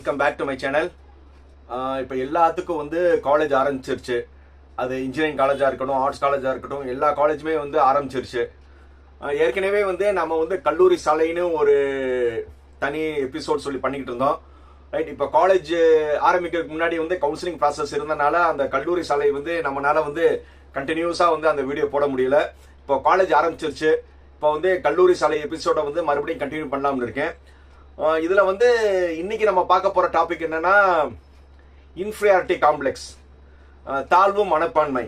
Welcome back to my channel இப்போ எல்லாத்துக்கும் வந்து காலேஜ் ஆரம்பிச்சிருச்சு. அது இன்ஜினியரிங் காலேஜாக இருக்கட்டும் ஆர்ட்ஸ் காலேஜாக இருக்கட்டும் எல்லா காலேஜுமே வந்து ஆரம்பிச்சிருச்சு. ஏற்கனவே வந்து நம்ம வந்து கல்லூரி சாலைன்னு ஒரு தனி எபிசோட் சொல்லி பண்ணிக்கிட்டு இருந்தோம். ரைட் இப்போ காலேஜ் ஆரம்பிக்கிறதுக்கு முன்னாடி வந்து கவுன்சிலிங் ப்ராசஸ் இருந்தனால அந்த கல்லூரி சாலை வந்து நம்மளால வந்து கண்டினியூஸாக வந்து அந்த வீடியோ போட முடியல. இப்போ காலேஜ் ஆரம்பிச்சிருச்சு. இப்போ வந்து கல்லூரி சாலை எபிசோடை வந்து மறுபடியும் கண்டினியூ பண்ணலாம்னு இருக்கேன். இதில் வந்து இன்னைக்கு நம்ம பார்க்க போகிற டாபிக் என்னன்னா இன்ஃபீரியாரிட்டி காம்ப்ளெக்ஸ் தாழ்வு மனப்பான்மை.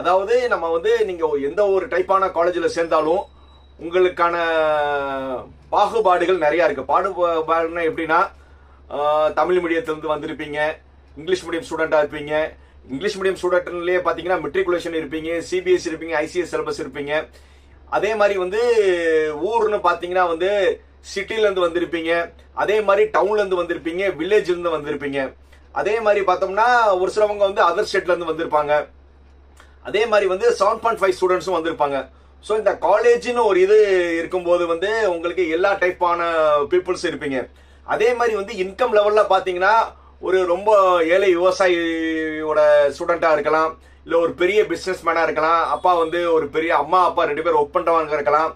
அதாவது நம்ம வந்து நீங்கள் எந்த ஒரு டைப்பான காலேஜில் சேர்ந்தாலும் உங்களுக்கான பாகுபாடுகள் நிறையா இருக்குது பாடுபாடுனா எப்படின்னா தமிழ் மீடியத்துலேருந்து வந்திருப்பீங்க இங்கிலீஷ் மீடியம் ஸ்டூடெண்ட்டாக இருப்பீங்க இங்கிலீஷ் மீடியம் ஸ்டூடெண்ட்லேயே பார்த்தீங்கன்னா மெட்ரிகுலேஷன் இருப்பீங்க சிபிஎஸ்சி இருப்பீங்க ஐசிஎஸ் சிலபஸ் இருப்பீங்க. அதே மாதிரி வந்து ஊர்னு பார்த்தீங்கன்னா வந்து சிட்டிலேருந்து வந்திருப்பீங்க. அதே மாதிரி டவுன்லேருந்து வந்திருப்பீங்க. வில்லேஜ்லேருந்து வந்திருப்பீங்க. அதே மாதிரி பார்த்தோம்னா ஒரு சிலவங்க வந்து அதர் ஸ்டேட்லேருந்து வந்திருப்பாங்க. அதே மாதிரி வந்து செவன் பாயிண்ட் ஃபைவ் ஸ்டூடெண்ட்ஸும் வந்திருப்பாங்க. ஸோ இந்த காலேஜ்னு ஒரு இது இருக்கும்போது வந்து உங்களுக்கு எல்லா டைப்பான பீப்புள்ஸ் இருப்பீங்க. அதே மாதிரி வந்து இன்கம் லெவலில் பார்த்தீங்கன்னா ஒரு ரொம்ப ஏழை விவசாயியோட ஸ்டூடெண்ட்டாக இருக்கலாம். இல்லை ஒரு பெரிய பிஸ்னஸ் மேனாக இருக்கலாம். அப்பா வந்து ஒரு பெரிய அம்மா அப்பா ரெண்டு பேரும் ஒர்க் பண்ணுறவங்க இருக்கலாம்.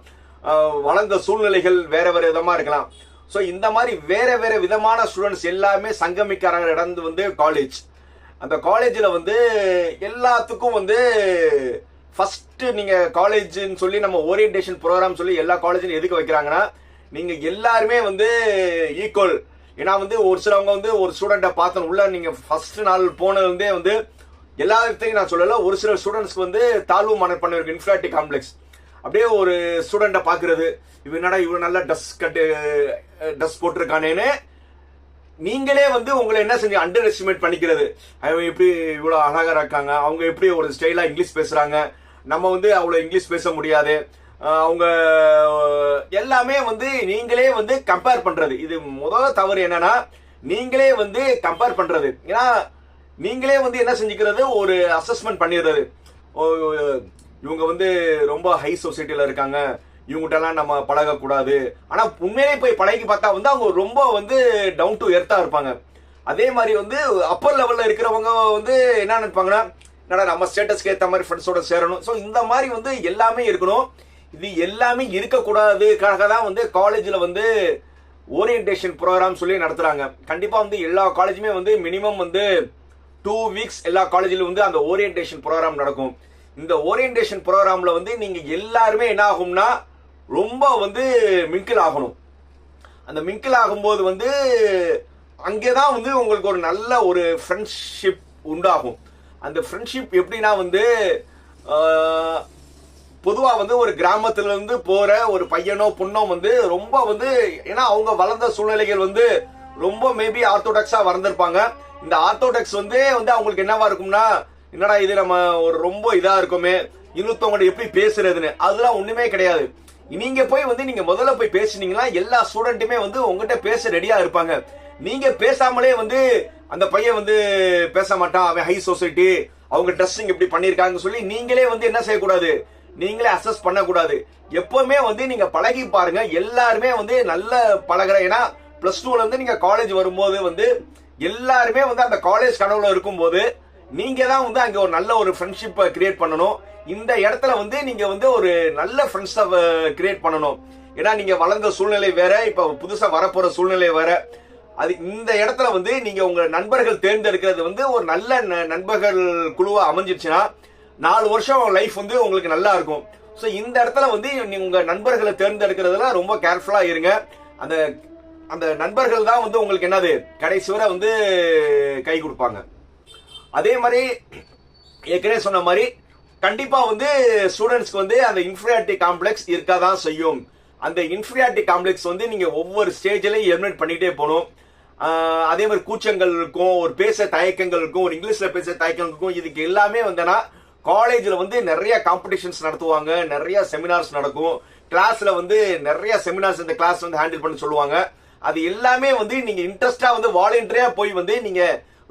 வளர்ந்த சூழ்நிலைகள் வேற வேற விதமாக இருக்கலாம். ஸோ இந்த மாதிரி வேற வேற விதமான ஸ்டூடெண்ட்ஸ் எல்லாமே சங்கமிக்கிற இடந்து வந்து காலேஜ் அந்த காலேஜில் வந்து எல்லாத்துக்கும் வந்து ஃபஸ்ட்டு நீங்கள் காலேஜ்னு சொல்லி நம்ம ஓரியன்டேஷன் ப்ரோக்ராம் சொல்லி எல்லா காலேஜும் எதுக்கு வைக்கிறாங்கன்னா நீங்கள் எல்லாருமே வந்து ஈக்குவல் ஏன்னா வந்து ஒரு சிலவங்க வந்து ஒரு ஸ்டூடெண்ட்டை பார்த்தோம் உள்ள நீங்கள் ஃபர்ஸ்ட் நாள் போனதுலேருந்தே வந்து எல்லாத்தையும் நான் சொல்லலை ஒரு சில ஸ்டூடெண்ட்ஸ்க்கு வந்து தாழ்வு மனப்பான்மை இருக்கு இன்ஃபிளாட்டி காம்ப்ளெக்ஸ் அப்படியே ஒரு ஸ்டூடெண்ட்டை பார்க்கறது இவன் என்னடா இவன் நல்லா ட்ரெஸ் கட்டு ட்ரெஸ் போட்டிருக்கானேன்னு நீங்களே வந்து உங்களை என்ன செஞ்சு அண்டர் எஸ்டிமேட் பண்ணிக்கிறது. அவங்க எப்படி இவ்வளோ அழகாக இருக்காங்க அவங்க எப்படி ஒரு ஸ்டைலாக இங்கிலீஷ் பேசுகிறாங்க நம்ம வந்து அவ்வளோ இங்கிலீஷ் பேச முடியாது. அவங்க எல்லாமே வந்து நீங்களே வந்து கம்பேர் பண்ணுறது இது முதல் தவறு என்னன்னா நீங்களே வந்து கம்பேர் பண்ணுறது ஏன்னா நீங்களே வந்து என்ன செஞ்சுக்கிறது? ஒரு அசஸ்மெண்ட் பண்ணிடுறது. இவங்க வந்து ரொம்ப ஹை சொசைட்டில இருக்காங்க. இவங்ககிட்டலாம் நம்ம பழகக்கூடாது. ஆனால் உண்மையிலே போய் பழகி பார்த்தா வந்து அவங்க ரொம்ப வந்து டவுன் டு எர்த்தாக இருப்பாங்க. அதே மாதிரி வந்து அப்பர் லெவலில் இருக்கிறவங்க வந்து என்ன நினைப்பாங்கன்னா என்னடா நம்ம ஸ்டேட்டஸ்க்கு ஏற்ற மாதிரி ஃப்ரெண்ட்ஸோட சேரணும். ஸோ இந்த மாதிரி வந்து எல்லாமே இருக்கணும். இது எல்லாமே இருக்கக்கூடாதுக்காக தான் வந்து காலேஜில் வந்து ஓரியன்டேஷன் ப்ரோக்ராம் சொல்லி நடத்துகிறாங்க கண்டிப்பாக வந்து எல்லா காலேஜுமே வந்து மினிமம் வந்து டூ வீக்ஸ் எல்லா காலேஜிலும் வந்து அந்த ஓரியன்டேஷன் ப்ரோக்ராம் நடக்கும். இந்த ஓரியன்டேஷன் ப்ரோக்ராம்ல வந்து நீங்க எல்லாருமே என்ன ஆகும்னா ரொம்ப வந்து மிங்கிள் ஆகணும் அந்த மிங்கிள் ஆகும்போது வந்து அங்கேதான் வந்து உங்களுக்கு ஒரு நல்ல ஒரு ஃப்ரெண்ட்ஷிப் உண்டாகும். அந்த ஃப்ரெண்ட்ஷிப் எப்படின்னா வந்து பொதுவாக வந்து ஒரு கிராமத்துல இருந்து ஒரு பையனோ பொண்ணோ வந்து ரொம்ப வந்து ஏன்னா அவங்க வளர்ந்த சூழ்நிலைகள் வந்து ரொம்ப மேபி ஆர்த்தோடாக்ஸாக வளர்ந்துருப்பாங்க. இந்த ஆர்த்தோடாக்ஸ் வந்து வந்து அவங்களுக்கு என்னவா இருக்கும்னா என்னடா இது நம்ம ஒரு ரொம்ப இதா இருக்குமே? இன்னொருத்தவங்கள்ட்ட எப்படி பேசுறதுன்னு? அதெல்லாம் ஒண்ணுமே கிடையாது. நீங்க போய் வந்து நீங்க முதல்ல போய் பேசுனீங்கன்னா எல்லா ஸ்டூடெண்ட்டுமே வந்து உங்ககிட்ட பேச ரெடியா இருப்பாங்க. நீங்க பேசாமலே வந்து அந்த பையன் வந்து பேச மாட்டான். அவன் ஹை சொசைட்டி அவங்க ட்ரெஸ்ஸிங் இப்படி பண்ணிருக்காங்க சொல்லி நீங்களே வந்து என்ன செய்யக்கூடாது? நீங்களே அசஸ் பண்ணக்கூடாது. எப்பவுமே வந்து நீங்க பழகி பாருங்க. எல்லாருமே வந்து நல்ல பழகிற ஏன்னா பிளஸ் டூல இருந்து நீங்க காலேஜ் வரும்போது வந்து எல்லாருமே வந்து அந்த காலேஜ் கனவுல இருக்கும்போது நீங்க தான் வந்து அங்க ஒரு நல்ல ஒரு ஃப்ரெண்ட்ஷிப்பை கிரியேட் பண்ணணும். இந்த இடத்துல வந்து நீங்க வந்து ஒரு நல்ல ஃப்ரெண்ட்ஸை கிரியேட் பண்ணணும். ஏன்னா நீங்க வளர்ந்த சூழ்நிலை வேற இப்ப புதுசா வரப்போற சூழ்நிலை வேற. அது இந்த இடத்துல வந்து நீங்க உங்க நண்பர்கள் தேர்ந்தெடுக்கிறது வந்து ஒரு நல்ல ந- நண்பர்கள் குழுவா அமைஞ்சிருச்சுன்னா நாலு வருஷம் லைஃப் வந்து உங்களுக்கு நல்லா இருக்கும். ஸோ இந்த இடத்துல வந்து நீங்க உங்க நண்பர்களை தேர்ந்தெடுக்கிறதுல ரொம்ப கேர்ஃபுல்லா இருங்க. அந்த அந்த நண்பர்கள் தான் வந்து உங்களுக்கு என்னது? கடைசி வரை வந்து கை கொடுப்பாங்க. அதே மாதிரி ஏற்கனவே சொன்ன மாதிரி கண்டிப்பா வந்து ஸ்டூடெண்ட்ஸ்க்கு வந்து அந்த இன்ஃபீரியாரிட்டி காம்ப்ளெக்ஸ் இருக்காதான் செய்யும். அந்த இன்ஃபீரியாரிட்டி காம்ப்ளெக்ஸ் வந்து நீங்க ஒவ்வொரு ஸ்டேஜ்லயும் எலிமினேட் பண்ணிட்டே போகணும். அதே மாதிரி கூச்சங்கள் இருக்கும் ஒரு பேச தயக்கங்கள் இருக்கும் ஒரு இங்கிலீஷ்ல பேச தயக்கங்கள் இருக்கும். இதுக்கு எல்லாமே வந்தேன்னா காலேஜில் வந்து நிறைய காம்படிஷன்ஸ் நடத்துவாங்க நிறைய செமினார்ஸ் நடக்கும். கிளாஸ்ல வந்து நிறைய செமினார்ஸ் இந்த கிளாஸ் வந்து ஹேண்டில் பண்ண சொல்லுவாங்க. அது எல்லாமே வந்து நீங்க இன்ட்ரெஸ்டா வந்து வாலண்டியரா போய் வந்து நீங்க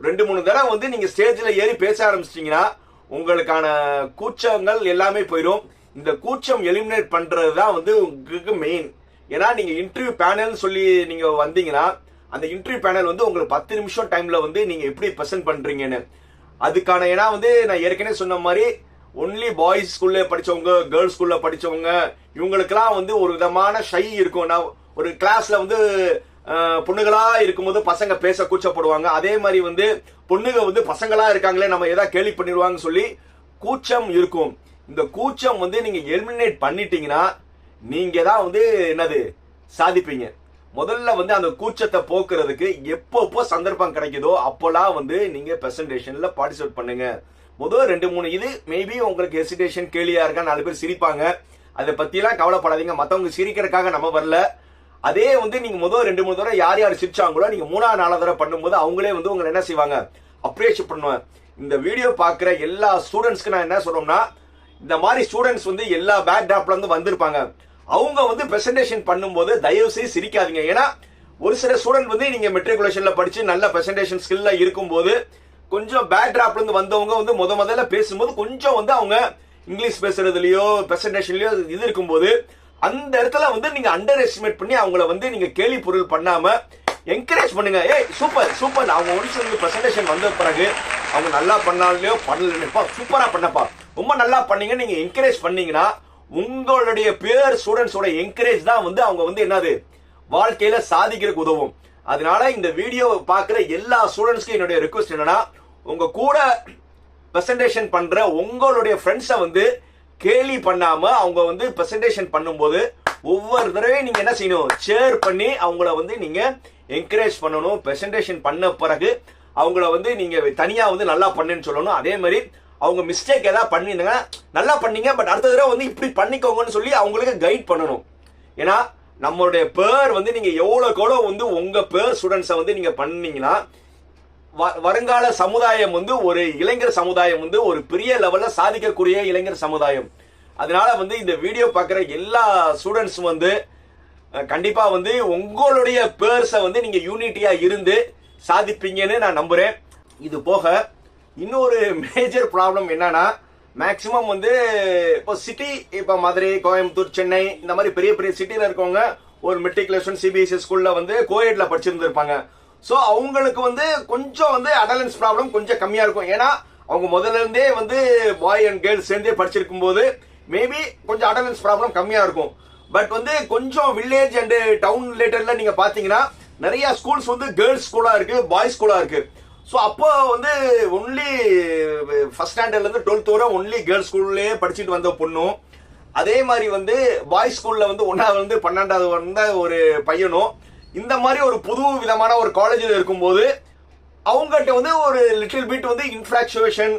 ரெண்டு மூணு தடவை வந்து நீங்க ஸ்டேஜ்ல ஏறி பேச ஆரம்பிச்சிட்டீங்கன்னா உங்களுக்கான கூச்சங்கள் எல்லாமே போயிடும். இந்த கூச்சம் எலிமினேட் பண்றது தான் வந்து உங்களுக்கு மெயின் ஏன்னா நீங்க இன்டர்வியூ பேனல்னு சொல்லி நீங்க வந்தீங்கன்னா அந்த இன்டர்வியூ பேனல் வந்து உங்களுக்கு பத்து நிமிஷம் டைம்ல வந்து நீங்க எப்படி ப்ரெசென்ட் பண்றீங்கன்னு. அதுக்கான ஏன்னா வந்து நான் ஏற்கனவே சொன்ன மாதிரி ஒன்லி பாய்ஸ் ஸ்கூல்ல படிச்சவங்க கேர்ள்ஸ் ஸ்கூல்ல படிச்சவங்க இவங்களுக்கெல்லாம் வந்து ஒரு விதமான ஷை இருக்கும். நான் ஒரு கிளாஸ்ல வந்து பொண்ணுகளா இருக்கும்போது பசங்க பேச கூச்சப்படுவாங்க. அதே மாதிரி வந்து பொண்ணுங்க வந்து பசங்களா இருக்காங்களே நம்ம ஏதாவது கேலி பண்ணிடுவாங்க சொல்லி கூச்சம் இருக்கும். இந்த கூச்சம் வந்து நீங்க எலிமினேட் பண்ணிட்டீங்கன்னா நீங்க தான் வந்து என்னது சாதிப்பீங்க. முதல்ல வந்து அந்த கூச்சத்தை போக்குறதுக்கு எப்பப்போ சந்தர்ப்பம் கிடைக்குதோ அப்போலாம் வந்து நீங்க பிரசன்டேஷன்ல பார்ட்டிசிபேட் பண்ணுங்க. முதல் ரெண்டு மூணு இது மேபி உங்களுக்கு ஹெசிடேஷன் கேலியா இருக்கா நாலு பேர் சிரிப்பாங்க. அதை பத்தியெல்லாம் கவலைப்படாதீங்க. மத்தவங்க சிரிக்கிறதுக்காக நம்ம வரல. அதே வந்து நீங்க முதல் ரெண்டு மூணு தடவை யார் யார் சிரிச்சாங்களோ நீங்க மூணாவது நாலாவது தடவை பண்ணும்போது அவங்களே வந்து உங்களை என்ன செய்வாங்க? அப்ரிஷியேட் பண்ணுவேன் இந்த வீடியோ பார்க்குற எல்லா ஸ்டூடெண்ட்ஸ்க்கு நான் என்ன சொல்றோம்னா இந்த மாதிரி ஸ்டூடெண்ட்ஸ் வந்து எல்லா பேக் டாப்ல இருந்து வந்திருப்பாங்க. அவங்க வந்து பிரசன்டேஷன் பண்ணும்போது தயவு செய்து சிரிக்காதீங்க. ஏன்னா ஒரு சில ஸ்டூடெண்ட் வந்து நீங்க மெட்ரிகுலேஷன்ல படிச்சு நல்ல பிரசன்டேஷன் ஸ்கில்ல இருக்கும்போது கொஞ்சம் பேக் டிராப்ல இருந்து வந்தவங்க வந்து முத முதல்ல பேசும்போது கொஞ்சம் வந்து அவங்க இங்கிலீஷ் பேசுறதுலயோ பிரசன்டேஷன்லயோ இது இருக்கும்போது அந்த இடத்துல வந்து நீங்க அண்டர் எஸ்டிமேட் பண்ணி அவங்கள வந்து நீங்க கேலி பொருள் பண்ணாம என்கரேஜ் பண்ணுங்க. ஏய் சூப்பர் சூப்பர் அவங்க ஒன்ஸ் ப்ரெசன்டேஷன் பிரசன்டேஷன் வந்த பிறகு அவங்க நல்லா பண்ணாலையோ பண்ணலப்பா சூப்பரா பண்ணப்பா. ரொம்ப நல்லா பண்ணீங்க. நீங்க என்கரேஜ் பண்ணீங்கன்னா உங்களுடைய பேர் ஸ்டூடெண்ட்ஸோட என்கரேஜ் தான் வந்து அவங்க வந்து என்னது? வாழ்க்கையில சாதிக்கிறதுக்கு உதவும். அதனால இந்த வீடியோ பார்க்குற எல்லா ஸ்டூடெண்ட்ஸ்க்கும் என்னுடைய ரெக்வஸ்ட் என்னன்னா உங்க கூட பிரசன்டேஷன் பண்ற உங்களுடைய ஃப்ரெண்ட்ஸை வந்து கேலி பண்ணாம அவங்க வந்து பிரசன்டேஷன் பண்ணும்போது ஒவ்வொரு தடவையும் நீங்க என்ன செய்யணும்? ஷேர் பண்ணி அவங்கள வந்து நீங்க என்கரேஜ் பண்ணணும். பிரசன்டேஷன் பண்ண பிறகு அவங்கள வந்து நீங்க தனியா வந்து நல்லா பண்ணுன்னு சொல்லணும். அதே மாதிரி அவங்க மிஸ்டேக் ஏதாவது பண்ணிருந்தாங்க நல்லா பண்ணீங்க பட் அடுத்த தடவை வந்து இப்படி பண்ணிக்கோங்கன்னு சொல்லி அவங்களுக்கு கைட் பண்ணணும். ஏன்னா நம்மளுடைய பேர் வந்து நீங்க எவ்வளோக்கு எவ்வளோ வந்து உங்க பேர் ஸ்டூடெண்ட்ஸை வந்து நீங்க பண்ணீங்கன்னா வருங்கால சமுதாயம் வந்து ஒரு இளைஞர் சமுதாயம் வந்து ஒரு பெரிய லெவல்ல சாதிக்கக்கூடிய இளைஞர் சமுதாயம். அதனால வந்து இந்த வீடியோ பார்க்குற எல்லா ஸ்டூடெண்ட்ஸும் வந்து கண்டிப்பா வந்து உங்களுடைய பேர்ஸை வந்து நீங்க யூனிட்டியா இருந்து சாதிப்பீங்கன்னு நான் நம்புறேன். இது போக இன்னொரு மேஜர் ப்ராப்ளம் என்னன்னா மேக்சிமம் வந்து இப்போ சிட்டி இப்போ மதுரை கோயம்புத்தூர் சென்னை இந்த மாதிரி பெரிய பெரிய சிட்டியில் இருக்கவங்க ஒரு மெட்ரிகுலேஷன் சிபிஎஸ்சி ஸ்கூல்ல வந்து கோயட்ல படிச்சிருந்துருப்பாங்க. ஸோ அவங்களுக்கு வந்து கொஞ்சம் வந்து அடலன்ஸ் ப்ராப்ளம் கொஞ்சம் கம்மியாக இருக்கும். ஏன்னா அவங்க முதல்ல இருந்தே வந்து பாய் அண்ட் கேர்ள்ஸ் சேர்ந்தே படிச்சிருக்கும் போது மேபி கொஞ்சம் அடலன்ஸ் ப்ராப்ளம் கம்மியாக இருக்கும். பட் வந்து கொஞ்சம் வில்லேஜ் அண்ட் டவுன் ரிலேட்டட்ல நீங்க பாத்தீங்கன்னா நிறைய ஸ்கூல்ஸ் வந்து கேர்ள்ஸ் ஸ்கூலா இருக்கு பாய்ஸ் ஸ்கூலா இருக்கு. ஸோ அப்போ வந்து ஒன்லி ஃபர்ஸ்ட் ஸ்டாண்டர்ட்ல இருந்து டுவெல்த் வரை ஒன்லி கேர்ள்ஸ் ஸ்கூல்லேயே படிச்சுட்டு வந்த பொண்ணும் அதே மாதிரி வந்து பாய்ஸ் ஸ்கூல்ல வந்து ஒன்னாவது வந்து பன்னெண்டாவது வந்த ஒரு பையனும் இந்த மாதிரி ஒரு புது விதமான ஒரு காலேஜில் இருக்கும்போது அவங்ககிட்ட வந்து ஒரு லிட்டில் பிட் வந்து இன்ஃபிராக்சுவேஷன்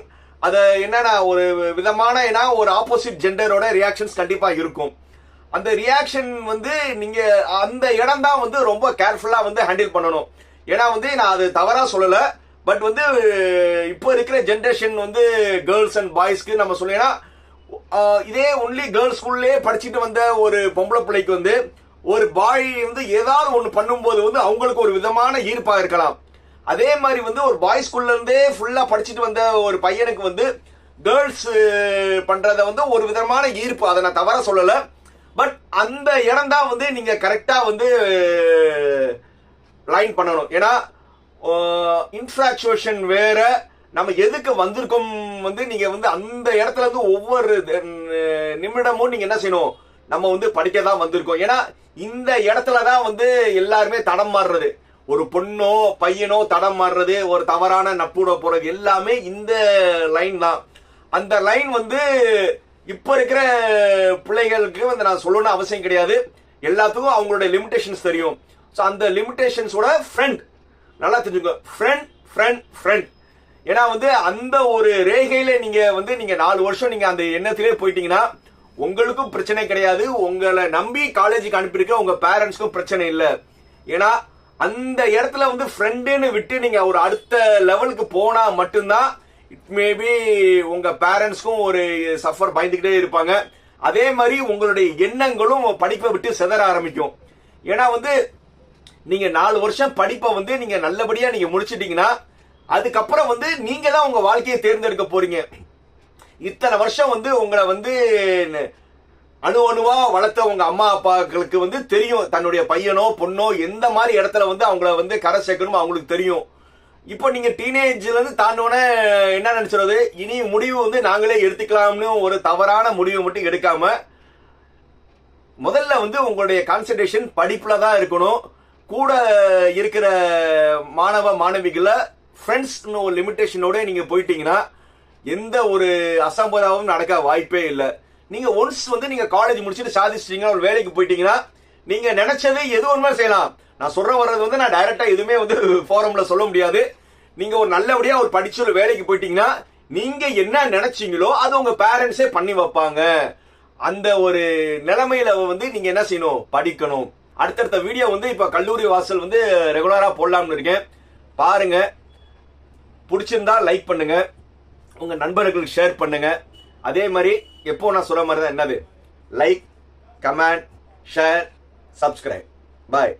அது என்னன்னா ஒரு விதமான ஏன்னா ஒரு ஆப்போசிட் ஜெண்டரோட ரியாக்ஷன்ஸ் கண்டிப்பாக இருக்கும். அந்த ரியாக்ஷன் வந்து நீங்கள் அந்த இடம் தான் வந்து ரொம்ப கேர்ஃபுல்லாக வந்து ஹேண்டில் பண்ணணும். ஏன்னா வந்து நான் அது தவறாக சொல்லலை பட் வந்து இப்போ இருக்கிற ஜென்ரேஷன் வந்து கேர்ள்ஸ் அண்ட் பாய்ஸ்க்கு நம்ம சொல்லினா இதே ஒன்லி கேர்ள்ஸ் ஸ்கூல்லே படிச்சுட்டு வந்த ஒரு பொம்பளை பிள்ளைக்கு வந்து ஒரு பாய் வந்து ஏதாவது ஒன்று பண்ணும்போது வந்து அவங்களுக்கு ஒரு விதமான ஈர்ப்பாக இருக்கலாம். அதே மாதிரி வந்து ஒரு பாய் ஸ்கூல்ல இருந்தே ஃபுல்லாக படிச்சுட்டு வந்த ஒரு பையனுக்கு வந்து கேர்ள்ஸ் பண்ணுறத வந்து ஒரு விதமான ஈர்ப்பு. அதை நான் தவற சொல்லலை. பட் அந்த இடம் தான் வந்து நீங்கள் கரெக்டாக வந்து லைன் பண்ணணும். ஏன்னா இன்ஃப்ராக்சுவேஷன் வேற. நம்ம எதுக்கு வந்திருக்கோம் வந்து நீங்கள் வந்து அந்த இடத்துல இருந்து ஒவ்வொரு நிமிடமும் நீங்கள் என்ன செய்யணும்? நம்ம வந்து படிக்க தான் வந்திருக்கோம். ஏன்னா இந்த இடத்துல தான் வந்து எல்லாருமே தடம் மாறுறது. ஒரு பொண்ணோ பையனோ தடம் மாறுறது ஒரு தவறான நட்புட போறது எல்லாமே இந்த லைன் தான். அந்த லைன் வந்து இப்ப இருக்கிற பிள்ளைகளுக்கு வந்து நான் சொல்லணும்னு அவசியம் கிடையாது. எல்லாத்துக்கும் அவங்களோட லிமிடேஷன்ஸ் தெரியும். ஸோ அந்த லிமிடேஷன்ஸோட ஃப்ரெண்ட் நல்லா தெரிஞ்சுக்கோ. ஃப்ரெண்ட் ஃப்ரெண்ட் ஃப்ரெண்ட் ஏன்னா வந்து அந்த ஒரு ரேகையில நீங்க வந்து நீங்க நாலு வருஷம் நீங்க அந்த எண்ணத்திலே போயிட்டீங்கன்னா உங்களுக்கும் பிரச்சனை கிடையாது. உங்களை நம்பி காலேஜுக்கு அனுப்பியிருக்க உங்க பேரண்ட்ஸ்க்கும் பிரச்சனை இல்லை. ஏன்னா அந்த இடத்துல வந்து ஃப்ரெண்டுன்னு விட்டு நீங்க ஒரு அடுத்த லெவலுக்கு போனா மட்டும்தான் இட் மேபி உங்க பேரண்ட்ஸ்க்கும் ஒரு சஃபர் பயந்துக்கிட்டே இருப்பாங்க. அதே மாதிரி உங்களுடைய எண்ணங்களும் படிப்பை விட்டு சிதற ஆரம்பிக்கும். ஏன்னா வந்து நீங்க நாலு வருஷம் படிப்பை வந்து நீங்க நல்லபடியா நீங்க முடிச்சிட்டீங்கன்னா அதுக்கப்புறம் வந்து நீங்க தான் உங்க வாழ்க்கையை தேர்ந்தெடுக்க போறீங்க. இத்தனை வருஷம் வந்து உங்களை வந்து அணு அணுவா வளர்த்த உங்க அம்மா அப்பாக்களுக்கு வந்து தெரியும். தன்னுடைய பையனோ பொண்ணோ எந்த மாதிரி இடத்துல வந்து அவங்கள வந்து கரை சேர்க்கணுமோ அவங்களுக்கு தெரியும். இப்போ நீங்க டீனேஜ்ல இருந்து தாண்டோன்னே என்ன நினைச்சுறது இனி முடிவு வந்து நாங்களே எடுத்துக்கலாம்னு ஒரு தவறான முடிவை மட்டும் எடுக்காம முதல்ல வந்து உங்களுடைய கான்சன்ட்ரேஷன் படிப்புல தான் இருக்கணும். கூட இருக்கிற மாணவ மாணவிகளை ஃப்ரெண்ட்ஸ்னு ஒரு லிமிட்டேஷனோட நீங்க போயிட்டீங்கன்னா எந்த ஒரு அசம்பதாவும் நடக்க வாய்ப்பே இல்லை. நீங்க ஒன்ஸ் வந்து நீங்க காலேஜ் முடிச்சுட்டு சாதிச்சிட்டீங்க ஒரு வேலைக்கு போயிட்டீங்கன்னா நீங்க நினைச்சதே எது ஒன்றுமே செய்யலாம். நான் சொல்ற வர்றது வந்து நான் டைரக்டா எதுவுமே வந்து ஃபோரம்ல சொல்ல முடியாது. நீங்க ஒரு நல்லபடியா ஒரு படிச்ச ஒரு வேலைக்கு போயிட்டீங்கன்னா நீங்க என்ன நினைச்சீங்களோ அது உங்க பேரண்ட்ஸே பண்ணி வைப்பாங்க. அந்த ஒரு நிலைமையில வந்து நீங்க என்ன செய்யணும்? படிக்கணும். அடுத்தடுத்த வீடியோ வந்து இப்ப கல்லூரி வாசல் வந்து ரெகுலரா போடலாம்னு இருக்கேன். பாருங்க. பிடிச்சிருந்தா லைக் பண்ணுங்க. உங்க நண்பர்களுக்கு ஷேர் பண்ணுங்க. அதே மாதிரி எப்போ நான் சொல்ல மாதிரி தான் என்னது? Like comment share subscribe bye